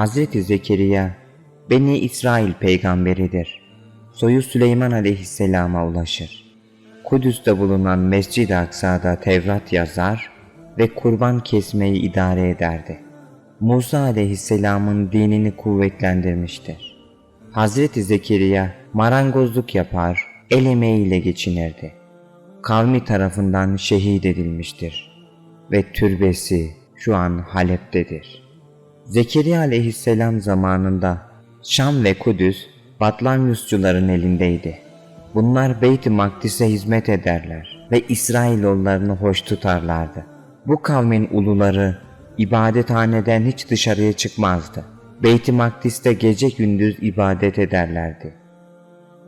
Hazreti Zekeriya, Beni İsrail peygamberidir. Soyu Süleyman aleyhisselama ulaşır. Kudüs'te bulunan Mescid-i Aksa'da Tevrat yazar ve kurban kesmeyi idare ederdi. Musa aleyhisselamın dinini kuvvetlendirmiştir. Hazreti Zekeriya marangozluk yapar, el emeğiyle geçinirdi. Kavmi tarafından şehit edilmiştir ve türbesi şu an Halep'tedir. Zekeriya aleyhisselam zamanında Şam ve Kudüs Batlamyusçuların elindeydi. Bunlar Beyt-i Makdis'e hizmet ederler ve İsrailoğullarını hoş tutarlardı. Bu kavmin uluları ibadethaneden hiç dışarıya çıkmazdı. Beyt-i Makdis'te gece gündüz ibadet ederlerdi.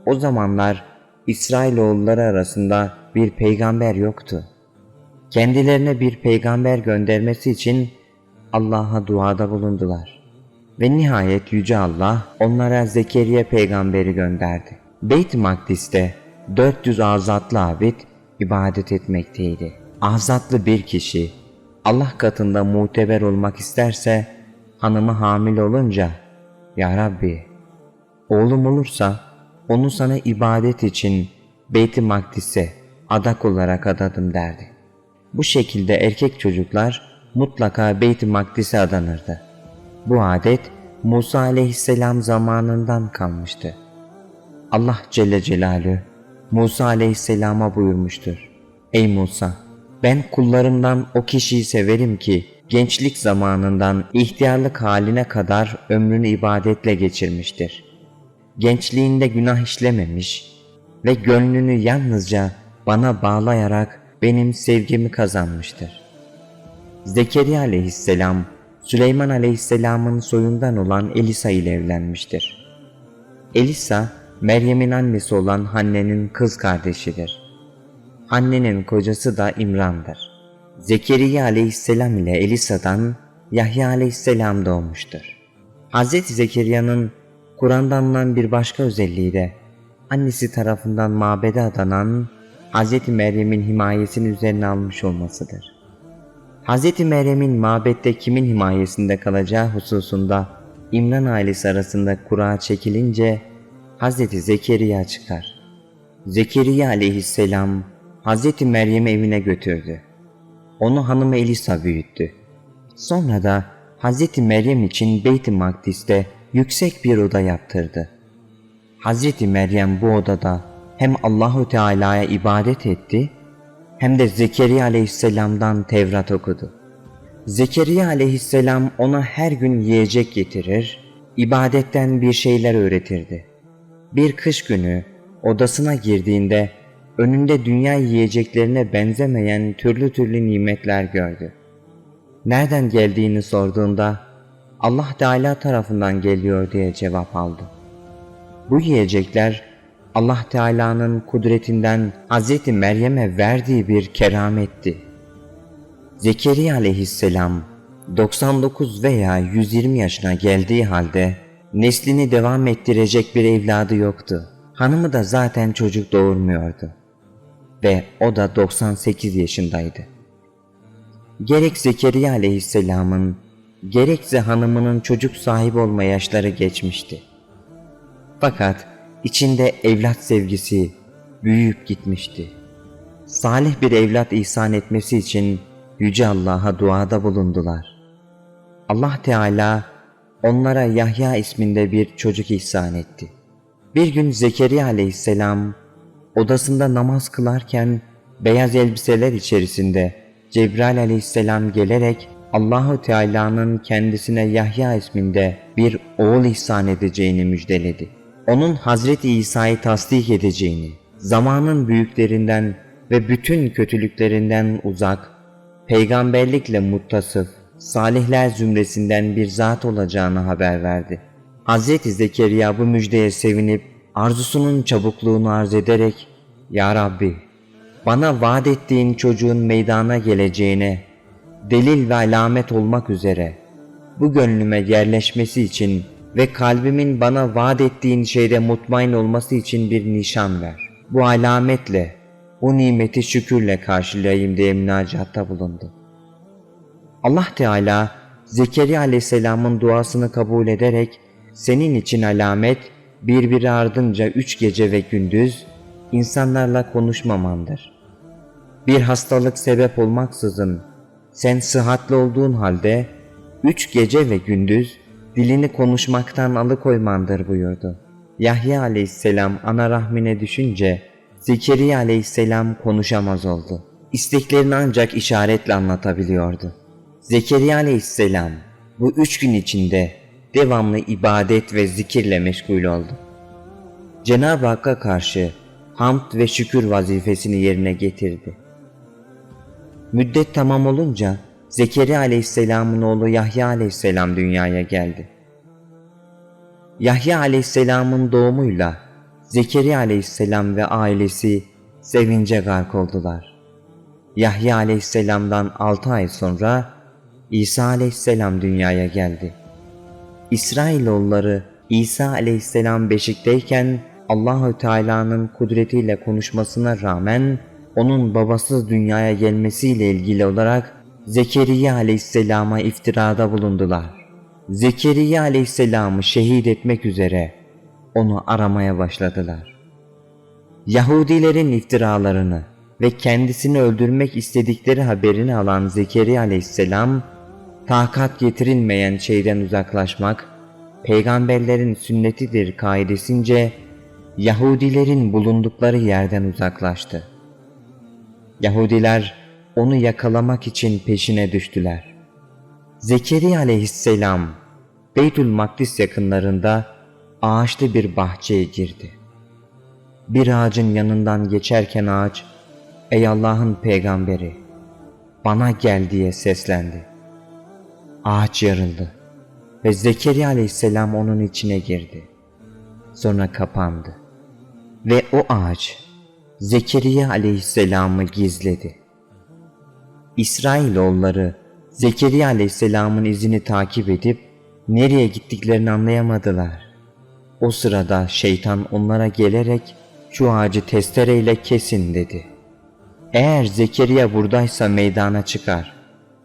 O zamanlar İsrailoğulları arasında bir peygamber yoktu. Kendilerine bir peygamber göndermesi için Allah'a duada bulundular. Ve nihayet Yüce Allah onlara Zekeriya peygamberi gönderdi. Beyt-i Makdis'te 400 azatlı abid ibadet etmekteydi. Azatlı bir kişi Allah katında muteber olmak isterse hanımı hamile olunca Ya Rabbi oğlum olursa onu sana ibadet için Beyt-i Makdis'e adak olarak adadım derdi. Bu şekilde erkek çocuklar mutlaka Beyt-i Makdis'e adanırdı. Bu adet Musa aleyhisselam zamanından kalmıştı. Allah Celle Celaluhu Musa aleyhisselama buyurmuştur. Ey Musa! Ben kullarımdan o kişiyi severim ki gençlik zamanından ihtiyarlık haline kadar ömrünü ibadetle geçirmiştir. Gençliğinde günah işlememiş ve gönlünü yalnızca bana bağlayarak benim sevgimi kazanmıştır. Zekeriya aleyhisselam Süleyman aleyhisselamın soyundan olan Elisa ile evlenmiştir. Elisa, Meryem'in annesi olan Hanne'nin kız kardeşidir. Hanne'nin kocası da İmran'dır. Zekeriya aleyhisselam ile Elisa'dan Yahya aleyhisselam doğmuştur. Hz. Zekeriya'nın Kur'an'dan alınan bir başka özelliği de annesi tarafından mabede adanan Hz. Meryem'in himayesini üzerine almış olmasıdır. Hz. Meryem'in mabette kimin himayesinde kalacağı hususunda İmran ailesi arasında kura çekilince Hz. Zekeriya çıkar. Zekeriya aleyhisselam Hz. Meryem'i evine götürdü. Onu hanımı Elisa büyüttü. Sonra da Hz. Meryem için Beyt-i Makdis'te yüksek bir oda yaptırdı. Hz. Meryem bu odada hem Allahu Teala'ya ibadet etti hem de Zekeriya aleyhisselamdan Tevrat okudu. Zekeriya aleyhisselam ona her gün yiyecek getirir, ibadetten bir şeyler öğretirdi. Bir kış günü odasına girdiğinde önünde dünya yiyeceklerine benzemeyen türlü türlü nimetler gördü. Nereden geldiğini sorduğunda Allah Teala tarafından geliyor diye cevap aldı. Bu yiyecekler Allah Teala'nın kudretinden Hz. Meryem'e verdiği bir kerametti. Zekeriya aleyhisselam 99 veya 120 yaşına geldiği halde neslini devam ettirecek bir evladı yoktu. Hanımı da zaten çocuk doğurmuyordu. Ve o da 98 yaşındaydı. Gerek Zekeriya aleyhisselamın gerekse hanımının çocuk sahibi olma yaşları geçmişti. Fakat içinde evlat sevgisi büyüyüp gitmişti. Salih bir evlat ihsan etmesi için Yüce Allah'a duada bulundular. Allah Teala onlara Yahya isminde bir çocuk ihsan etti. Bir gün Zekeriya aleyhisselam odasında namaz kılarken beyaz elbiseler içerisinde Cebrail aleyhisselam gelerek Allahu Teala'nın kendisine Yahya isminde bir oğul ihsan edeceğini müjdeledi. Onun Hazreti İsa'yı tasdik edeceğini, zamanın büyüklerinden ve bütün kötülüklerinden uzak, peygamberlikle muttasıf, salihler zümresinden bir zat olacağını haber verdi. Hazreti Zekeriya bu müjdeye sevinip arzusunun çabukluğunu arz ederek Ya Rabbi bana vaat ettiğin çocuğun meydana geleceğine delil ve alamet olmak üzere bu gönlüme yerleşmesi için ve kalbimin bana vaat ettiğin şeyde mutmain olması için bir nişan ver. Bu alametle bu nimeti şükürle karşılayayım diye münacatta bulundu. Allah Teala Zekeriya aleyhisselamın duasını kabul ederek senin için alamet birbiri ardınca üç gece ve gündüz insanlarla konuşmamandır. Bir hastalık sebep olmaksızın sen sıhhatli olduğun halde üç gece ve gündüz dilini konuşmaktan alıkoymandır buyurdu. Yahya aleyhisselam ana rahmine düşünce Zekeriya aleyhisselam konuşamaz oldu. İsteklerini ancak işaretle anlatabiliyordu. Zekeriya aleyhisselam bu üç gün içinde devamlı ibadet ve zikirle meşgul oldu. Cenab-ı Hakk'a karşı hamd ve şükür vazifesini yerine getirdi. Müddet tamam olunca Zekeriya aleyhisselamın oğlu Yahya aleyhisselam dünyaya geldi. Yahya aleyhisselamın doğumuyla Zekeriya aleyhisselam ve ailesi sevince gark oldular. Yahya aleyhisselamdan 6 ay sonra İsa aleyhisselam dünyaya geldi. İsrailoğulları İsa aleyhisselam beşikteyken Allahü Teala'nın kudretiyle konuşmasına rağmen onun babasız dünyaya gelmesiyle ilgili olarak Zekeriya aleyhisselama iftirada bulundular. Zekeriya aleyhisselamı şehit etmek üzere onu aramaya başladılar. Yahudilerin iftiralarını ve kendisini öldürmek istedikleri haberini alan Zekeriya aleyhisselam, takat getirilmeyen şeyden uzaklaşmak, peygamberlerin sünnetidir kaidesince Yahudilerin bulundukları yerden uzaklaştı. Yahudiler onu yakalamak için peşine düştüler. Zekeriya aleyhisselam Beytül Makdis yakınlarında ağaçlı bir bahçeye girdi. Bir ağacın yanından geçerken ağaç, ''Ey Allah'ın peygamberi, bana gel.'' diye seslendi. Ağaç yarıldı ve Zekeriya aleyhisselam onun içine girdi. Sonra kapandı ve o ağaç Zekeriya aleyhisselamı gizledi. İsrailoğulları Zekeriya aleyhisselamın izini takip edip nereye gittiklerini anlayamadılar. O sırada şeytan onlara gelerek şu ağacı testereyle kesin dedi. Eğer Zekeriya buradaysa meydana çıkar,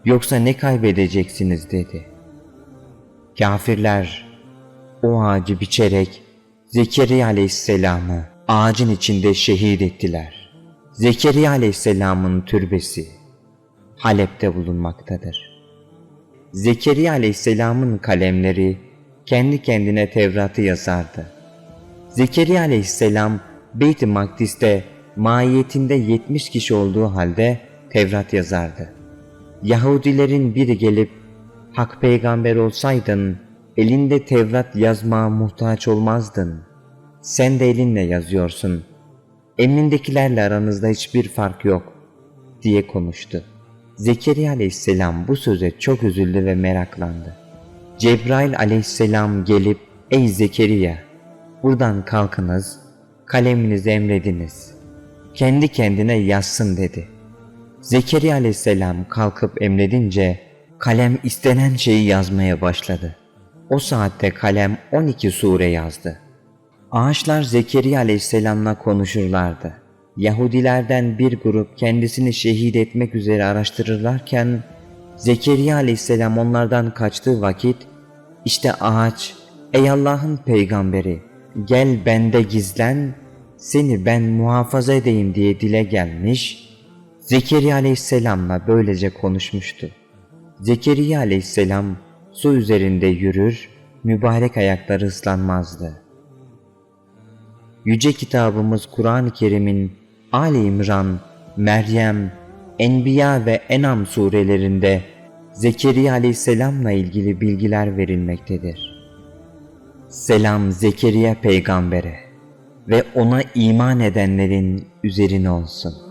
yoksa ne kaybedeceksiniz dedi. Kafirler o ağacı biçerek Zekeriya aleyhisselamı ağacın içinde şehit ettiler. Zekeriya aleyhisselamın türbesi Halep'te bulunmaktadır. Zekeriya aleyhisselamın kalemleri kendi kendine Tevrat'ı yazardı. Zekeriya aleyhisselam Beyt-i Makdis'te mahiyetinde 70 kişi olduğu halde Tevrat yazardı. Yahudilerin biri gelip Hak peygamber olsaydın elinde Tevrat yazmaya muhtaç olmazdın. Sen de elinle yazıyorsun. Emindekilerle aranızda hiçbir fark yok diye konuştu. Zekeriya aleyhisselam bu söze çok üzüldü ve meraklandı. Cebrail aleyhisselam gelip ey Zekeriya buradan kalkınız kaleminizi emrediniz. Kendi kendine yazsın dedi. Zekeriya aleyhisselam kalkıp emredince kalem istenen şeyi yazmaya başladı. O saatte kalem 12 sure yazdı. Ağaçlar Zekeriya aleyhisselamla konuşurlardı. Yahudilerden bir grup kendisini şehit etmek üzere araştırırlarken Zekeriya aleyhisselam onlardan kaçtığı vakit işte ağaç ey Allah'ın peygamberi gel bende gizlen seni ben muhafaza edeyim diye dile gelmiş Zekeriya aleyhisselamla böylece konuşmuştu. Zekeriya aleyhisselam su üzerinde yürür, mübarek ayakları ıslanmazdı. Yüce kitabımız Kur'an-ı Kerim'in Ali İmran, Meryem, Enbiya ve Enam surelerinde Zekeriya aleyhisselamla ilgili bilgiler verilmektedir. Selam Zekeriya peygambere ve ona iman edenlerin üzerine olsun.